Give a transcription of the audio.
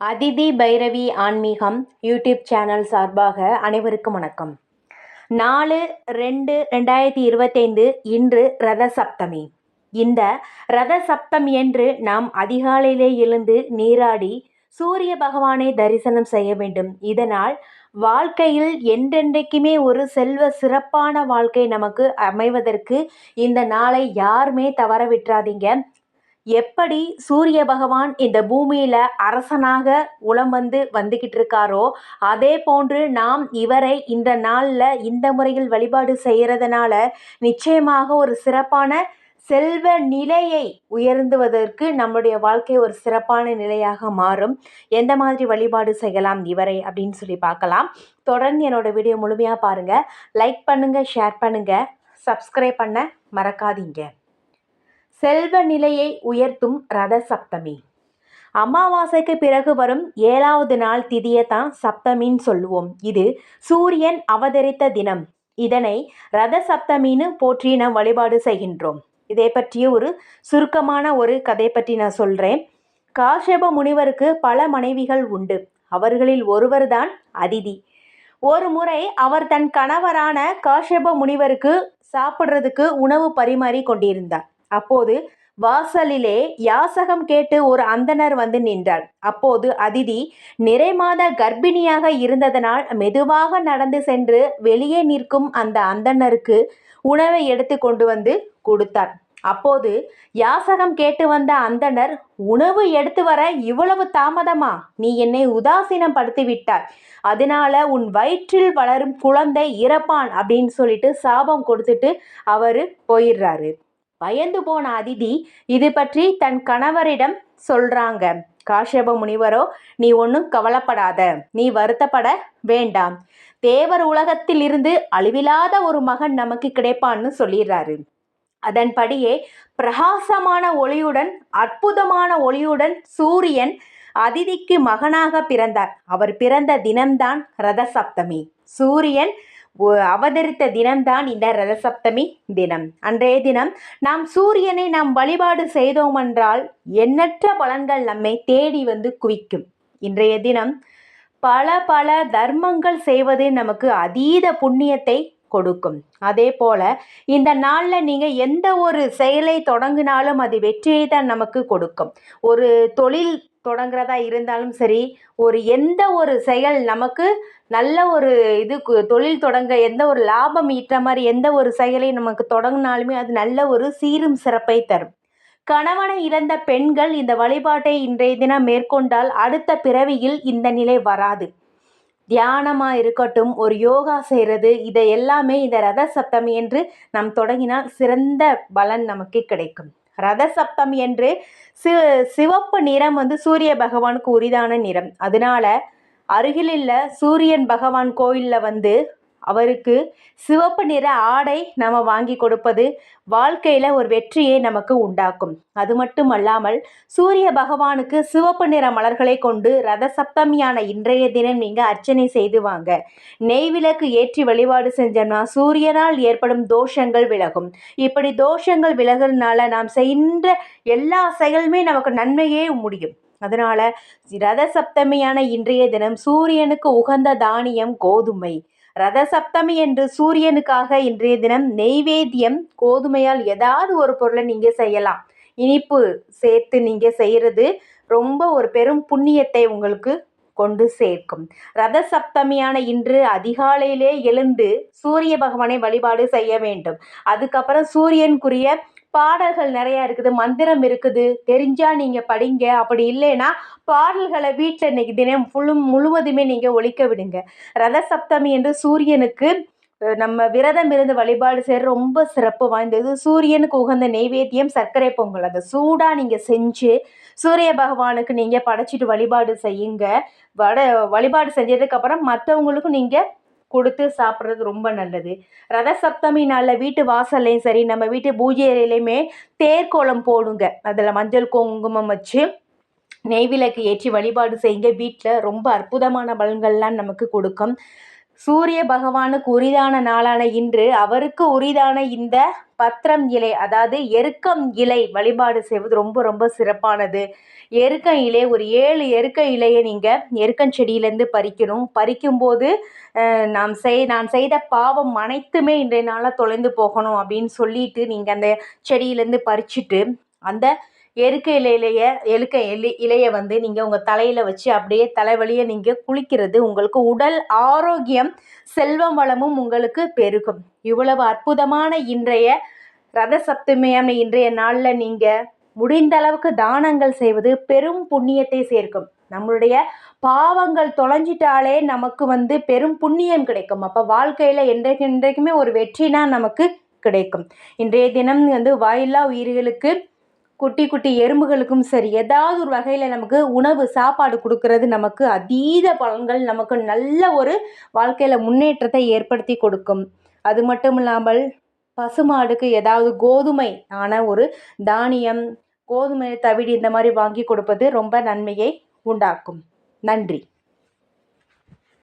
அதிதி பைரவி ஆன்மீகம் YouTube channel சார்பாக அனைவருக்கும் வணக்கம். நாலு ரெண்டு ரெண்டாயிரத்தி இருபத்தைந்து இன்று ரத சப்தமி இந்த ரத சப்தமி என்று நாம் அதிகாலையிலே எழுந்து நீராடி சூரிய பகவானை தரிசனம் செய்ய வேண்டும். இதனால் வாழ்க்கையில் என்றென்றைக்குமே ஒரு செல்வ சிறப்பான வாழ்க்கை நமக்கு அமைவதற்கு இந்த நாளை யாருமே தவற விட்டுறாதீங்க. எப்படி சூரிய பகவான் இந்த பூமியில் அரசனாக உளம் வந்து வந்துக்கிட்டு இருக்காரோ அதே போன்று நாம் இவரை இந்த நாளில் இந்த முறையில் வழிபாடு செய்கிறதுனால நிச்சயமாக ஒரு சிறப்பான செல்வ நிலையை உயர்ந்துவதற்கு நம்முடைய வாழ்க்கை ஒரு சிறப்பான நிலையாக மாறும். எந்த மாதிரி வழிபாடு செய்யலாம் இவரை அப்படின்னு சொல்லி பார்க்கலாம். தொடர்ந்து என்னோட வீடியோ முழுமையாக பாருங்கள் லைக் பண்ணுங்கள் ஷேர் பண்ணுங்கள் சப்ஸ்கிரைப் பண்ண மறக்காதீங்க. செல்வ நிலையை உயர்த்தும் ரத சப்தமி. அமாவாசைக்கு பிறகு வரும் ஏழாவது நாள் திதியை தான் சப்தமின்னு சொல்லுவோம். இது சூரியன் அவதரித்த தினம். இதனை ரத சப்தமின்னு போற்றி நாம் வழிபாடு செய்கின்றோம். இதை பற்றிய ஒரு சுருக்கமான ஒரு கதை பற்றி நான் சொல்கிறேன் காஷப முனிவருக்கு பல மனைவிகள் உண்டு. அவர்களில் ஒருவர்தான் அதிதி. ஒரு முறை அவர் தன் கணவரான காஷப முனிவருக்கு சாப்பிட்றதுக்கு உணவு பரிமாறி கொண்டிருந்தார். அப்போது வாசலிலே யாசகம் கேட்டு ஒரு அந்தனர் வந்து நின்றார். அப்போது அதிதி நிறைமாத கர்ப்பிணியாக இருந்ததனால் மெதுவாக நடந்து சென்று வெளியே நிற்கும் அந்த அந்தனருக்கு உணவை எடுத்து கொண்டு வந்து கொடுத்தார். அப்போது யாசகம் கேட்டு வந்த அந்தனர் உணவு எடுத்து வர இவ்வளவு தாமதமா? நீ என்னை உதாசீனம் படுத்தி விட்டார் அதனால உன் வயிற்றில் வளரும் குழந்தை இறப்பான் அப்படின்னு சொல்லிட்டு சாபம் கொடுத்துட்டு அவர் போயிடுறாரு. பயந்து போன அதிதி இது பற்றி தன் கணவரிடம் சொல்றாங்க. காஷ்யப முனிவரோ நீ ஒன்றும் கவலைப்படாத. நீ வருத்தப்பட வேண்டாம். தேவர் உலகத்தில் இருந்து அழிவில்லாத ஒரு மகன் நமக்கு கிடைப்பான்னு சொல்லிடுறாரு. அதன்படியே பிரகாசமான ஒளியுடன் அற்புதமான ஒளியுடன் சூரியன் அதிதிக்கு மகனாக பிறந்தார். அவர் பிறந்த தினம்தான் ரதசப்தமி. சூரியன் அவதரித்த தினம்தான் இந்த ரதசப்தமி தினம். அன்றைய தினம் நாம் சூரியனை நாம் வழிபாடு செய்தோம் என்றால் எண்ணற்ற பலன்கள் நம்மை தேடி வந்து குவிக்கும். இன்றைய தினம் பல பல தர்மங்கள் செய்வது நமக்கு அதீத புண்ணியத்தை கொடுக்கும். அதே போல் இந்த நாளில் நீங்கள் எந்த ஒரு செயலை தொடங்கினாலும் அது வெற்றியை தான் நமக்கு கொடுக்கும். ஒரு தொழில் தொடங்குறதா இருந்தாலும் சரி ஒரு எந்த ஒரு செயல் நமக்கு நல்ல ஒரு இது தொழில் தொடங்க எந்த ஒரு லாபம் ஈட்டுற மாதிரி எந்த ஒரு செயலை நமக்கு தொடங்கினாலுமே அது நல்ல ஒரு சீரும் சிறப்பை தரும். கணவனை இழந்த பெண்கள் இந்த வழிபாட்டை இன்றைய தினம் மேற்கொண்டால் அடுத்த பிறவியில் இந்த நிலை வராது. தியானமாக இருக்கட்டும் ஒரு யோகா செய்கிறது இதை எல்லாமே இந்த ரத சப்தமி என்று நாம் தொடங்கினால் சிறந்த பலன் நமக்கு கிடைக்கும். ரத சப்தம் என்று சி சிவப்பு நிறம் வந்து சூரிய பகவானுக்கு உரிதான நிறம். அதனால அருகிலுள்ள சூரியன் பகவான் கோயிலில் வந்து அவருக்கு சிவப்பு நிற ஆடை நம்ம வாங்கி கொடுப்பது வாழ்க்கையில் ஒரு வெற்றியை நமக்கு உண்டாக்கும். அது மட்டும் அல்லாமல் சூரிய பகவானுக்கு சிவப்பு நிற மலர்களை கொண்டு ரத சப்தமியான இன்றைய தினம் நீங்கள் அர்ச்சனை செய்து வாங்க. நெய் விளக்கு ஏற்றி வழிபாடு செஞ்சோம்னா சூரியனால் ஏற்படும் தோஷங்கள் விலகும். இப்படி தோஷங்கள் விலகிறதுனால நாம் செய்கின்ற எல்லா செயலுமே நமக்கு நன்மையே முடியும். அதனால் ரத சப்தமியான இன்றைய தினம் சூரியனுக்கு உகந்த தானியம் கோதுமை. ரத சப்தமி என்று சூரியனுக்காக இன்றைய தினம் நெய்வேத்தியம் கோதுமையால் ஏதாவது ஒரு பொருளை நீங்கள் செய்யலாம். இனிப்பு சேர்த்து நீங்கள் செய்கிறது ரொம்ப ஒரு பெரும் புண்ணியத்தை உங்களுக்கு கொண்டு சேர்க்கும். ரத சப்தமியான இன்று அதிகாலையிலே எழுந்து சூரிய பகவானை வழிபாடு செய்ய வேண்டும். அதுக்கப்புறம் சூரியனுக்குரிய பாடல்கள் நிறையா இருக்குது மந்திரம் இருக்குது தெரிஞ்சால் நீங்கள் படிங்க. அப்படி இல்லைன்னா பாடல்களை வீட்டில் இன்றைக்கி தினம் ஃபுல்லும் முழுவதுமே நீங்கள் ஒழிக்க விடுங்க. ரத சப்தமி என்று சூரியனுக்கு நம்ம விரதம் இருந்து வழிபாடு செய்கிற ரொம்ப சிறப்பு வாய்ந்தது. சூரியனுக்கு உகந்த நெய்வேத்தியம் சர்க்கரை பொங்கல். அதை சூடாக நீங்கள் செஞ்சு சூரிய பகவானுக்கு நீங்கள் படைச்சிட்டு வழிபாடு செய்யுங்க. வட வழிபாடு செஞ்சதுக்கப்புறம் மற்றவங்களுக்கும் நீங்கள் கொடுத்து சாப்பிட்றது ரொம்ப நல்லது. ரத சப்தமி நாளில் வீட்டு வாசல்லையும் சரி நம்ம வீட்டு பூஜை அறையிலையுமே தேர்கோலம் போடுங்க. அதில் மஞ்சள் குங்குமம் வச்சு நெய்விளக்கு ஏற்றி வழிபாடு செய்யுங்க. வீட்டில் ரொம்ப அற்புதமான பலன்கள்லாம் நமக்கு கொடுக்கும். சூரிய பகவானுக்கு உரிதான நாளான இன்று அவருக்கு உரிதான இந்த பத்திரம் இலை அதாவது எருக்கம் இலை வழிபாடு செய்வது ரொம்ப ரொம்ப சிறப்பானது. எருக்க இலை ஒரு ஏழு எருக்க இலையை நீங்கள் எருக்கஞ்செடியிலேருந்து பறிக்கணும். பறிக்கும்போது நாம் செய் நான் செய்த பாவம் அனைத்துமே இன்றைய நாளாக தொலைந்து போகணும் அப்படின்னு சொல்லிட்டு நீங்கள் அந்த செடியிலேருந்து பறிச்சுட்டு அந்த எருக்க இலையிலைய எழுக்க இலை இலையை வந்து நீங்கள் உங்கள் தலையில் வச்சு அப்படியே தலைவலியை நீங்கள் குளிக்கிறது உங்களுக்கு உடல் ஆரோக்கியம் செல்வம் வளமும் உங்களுக்கு பெருகும். இவ்வளவு அற்புதமான இன்றைய ரத சப்தமியான இன்றைய நாளில் நீங்கள் முடிந்த அளவுக்கு தானங்கள் செய்வது பெரும் புண்ணியத்தை சேர்க்கும். நம்மளுடைய பாவங்கள் தொலைஞ்சிட்டாலே நமக்கு வந்து பெரும் புண்ணியம் கிடைக்கும். அப்போ வாழ்க்கையில் என்றைக்கு என்றைக்குமே ஒரு வெற்றினா நமக்கு கிடைக்கும். இன்றைய தினம் வந்து வாயில்லா உயிர்களுக்கு குட்டி குட்டி எறும்புகளுக்கும் சரி ஏதாவது ஒரு வகையில் நமக்கு உணவு சாப்பாடு கொடுக்கறது நமக்கு அதீத பலன்கள் நமக்கு நல்ல ஒரு வாழ்க்கையில் முன்னேற்றத்தை ஏற்படுத்தி கொடுக்கும். அது மட்டும் இல்லாமல் பசுமாடுக்கு ஏதாவது கோதுமை ஆன ஒரு தானியம் கோதுமை தவிடு இந்த மாதிரி வாங்கி கொடுப்பது ரொம்ப நன்மையை உண்டாக்கும். நன்றி.